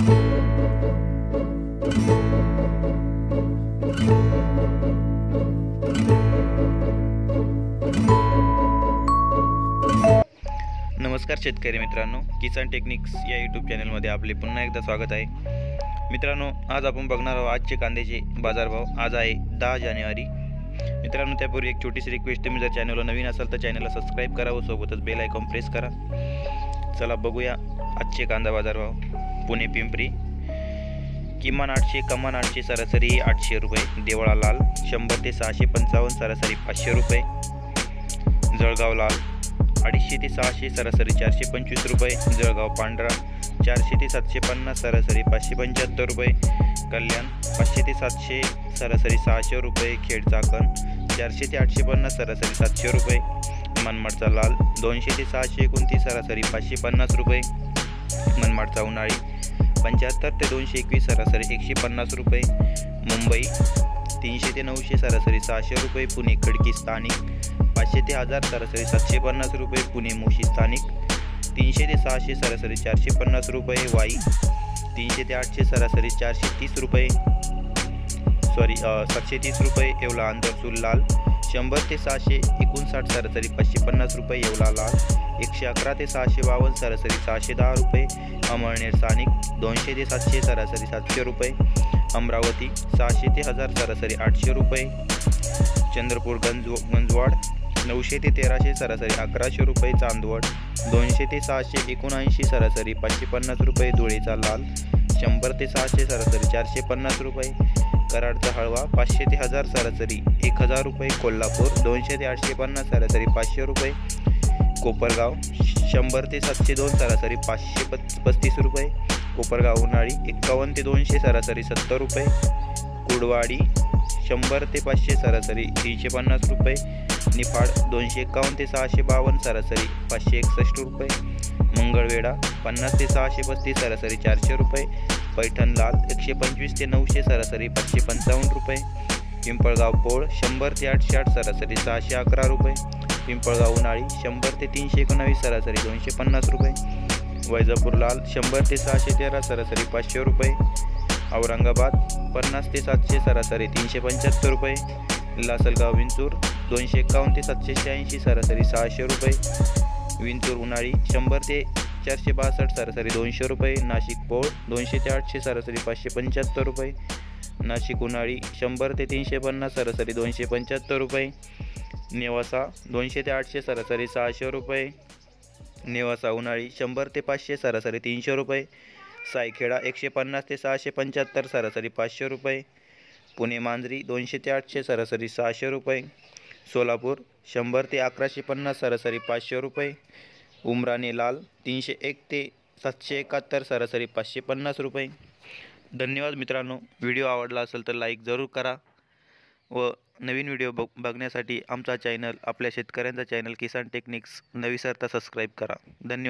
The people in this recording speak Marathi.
नमस्कार शेतकरी मित्रांनो किसान टेक्निक्स या यूट्यूब चॅनलमध्ये आपले पुन्हा एकदा स्वागत आहे. मित्रांनो आज आपण बघणार आहोत आजचे कांद्याचे बाजारभाव. आज आहे दहा जानेवारी. मित्रांनो त्यापूर्वी एक छोटीशी रिक्वेस्ट तुम्ही जर चॅनलला नवीन असाल तर चॅनलला सबस्क्राईब करा व सोबतच बेल आयकॉन प्रेस करा. चला बघूया आजचे कांदा बाजारभाव. पुणे पिंपरी. किमान आठशे कमान आठशे सरासरी आठशे रुपये. देवळा लाल शंभर ते सहाशे पंचावन्न सरासरी पाचशे रुपये. जळगाव लाल अडीचशे ते सहाशे सरासरी चारशे पंचवीस रुपये. जळगाव पांढरा चारशे ते सातशे पन्नास सरासरी पाचशे पंच्याहत्तर रुपये. कल्याण पाचशे ते सातशे सरासरी सहाशे रुपये. खेड चाकण चारशे ते आठशे पन्नास सरासरी सातशे रुपये. मनमाडचा लाल दोनशे ते सहाशे एकोणतीस सरासरी पाचशे पन्नास रुपये. मनमाडचा उन्हाळी. पंच्याहत्तर ते दोनशे एकवीस सरासरी एकशे पन्नास रुपये. मुंबई तीनशे ते नऊशे सरासरी सहाशे रुपये. पुणे खडकी स्थानिक पाचशे ते हजार सरासरी सातशे पन्नास रुपये. पुणे मोशी स्थानिक तीनशे ते सहाशे सरासरी चारशे पन्नास रुपये. वाई तीनशे ते आठशे सरासरी चारशे तीस रुपये. सॉरी सातशे तीस रुपये. येवला आंतरसूल लाल. शंभर ते सहाशे एकोणसाठ सरासरी पाचशे पन्नास रुपये येवला लाल एकशे अकरा ते सहाशे बावन्न सरासरी सहाशे दहा रुपये अमळनेर स्थानिक दोनशे ते सातशे सरासरी सातशे रुपये अमरावती सहाशे ते हजार सरासरी आठशे रुपये चंद्रपूर गंज गंजवाड नऊशे ते तेराशे सरासरी अकराशे रुपये चांदवड दोनशे ते सहाशे एकोणऐंशी सरासरी पाचशे पन्नास रुपये धुळेचा लाल शंभर ते सहाशे सरासरी चारशे पन्नास रुपये. कराडचा हळवा पाचशे ते हजार सरासरी. एक हजार रुपये. कोल्हापूर दोनशे ते आठशे पन्नास सरासरी पाचशे रुपये. कोपरगाव शंभर ते सातशे दोन सरासरी पाचशे पत पस्तीस रुपये. कोपरगाव उन्हाळी एक्कावन्न ते दोनशे सरासरी सत्तर रुपये. कुडवाडी शंभर ते पाचशे सरासरी तीनशे पन्नास रुपये. निफाड दोनशे एकावन्न ते सहाशे बावन्न सरासरी पाचशे एकसष्ट रुपये. मंगळवेढा पन्नास ते सहाशे पस्तीस सरासरी चारशे रुपये. पैठण लाल एकशे पंचवीस ते नऊशे सरासरी पाचशे पंचावन्न रुपये. पिंपळगाव पोळ शंभर ते आठशे आठ सरासरी सहाशे अकरा रुपये. पिंपळगाव उन्हाळी शंभर ते तीनशे एकोणावीस सरासरी दोनशे पन्नास रुपये. वैजापूर लाल शंभर ते सहाशे तेरा सरासरी पाचशे रुपये. औरंगाबाद पन्नास ते सातशे सरासरी तीनशे पंच्याहत्तर रुपये. लासलगाव विंचूर दोनशे एकावन्न ते सातशे शहाऐंशी सरासरी सहाशे रुपये. विंचूर उन्हाळी शंभर ते चारशे बासष्ट सरासरी दोनशे रुपये. नाशिक पोळ दोनशे ते आठशे सरासरी पाचशे पंच्याहत्तर रुपये. नाशिक उन्हाळी शंभर ते तीनशे पन्नास सरासरी दोनशे पंच्याहत्तर रुपये. नेवासा दोनशे ते आठशे सरासरी सहाशे रुपये. नेवासा उन्हाळी शंभर ते पाचशे सरासरी तीनशे रुपये. सायखेडा एकशे पन्नास ते सहाशे पंच्याहत्तर सरासरी पाचशे रुपये. पुणे मांजरी दोनशे ते आठशे सरासरी सहाशे रुपये. सोलापूर शंभर ते अकराशे पन्नास सरासरी पाचशे रुपये. उमराणे लाल तीनशे एक ते सातशे एकाहत्तर सरासरी पाचशे पन्नास रुपये. धन्यवाद मित्रांनो. व्हिडिओ आवडला असेल तर लाईक जरूर करा व नवीन व्हिडिओ बघ बघण्यासाठी आमचा चॅनल आपल्या शेतकऱ्यांचा चॅनल किसान टेक्निक्स नवीसरता सबस्क्राईब करा. धन्यवाद.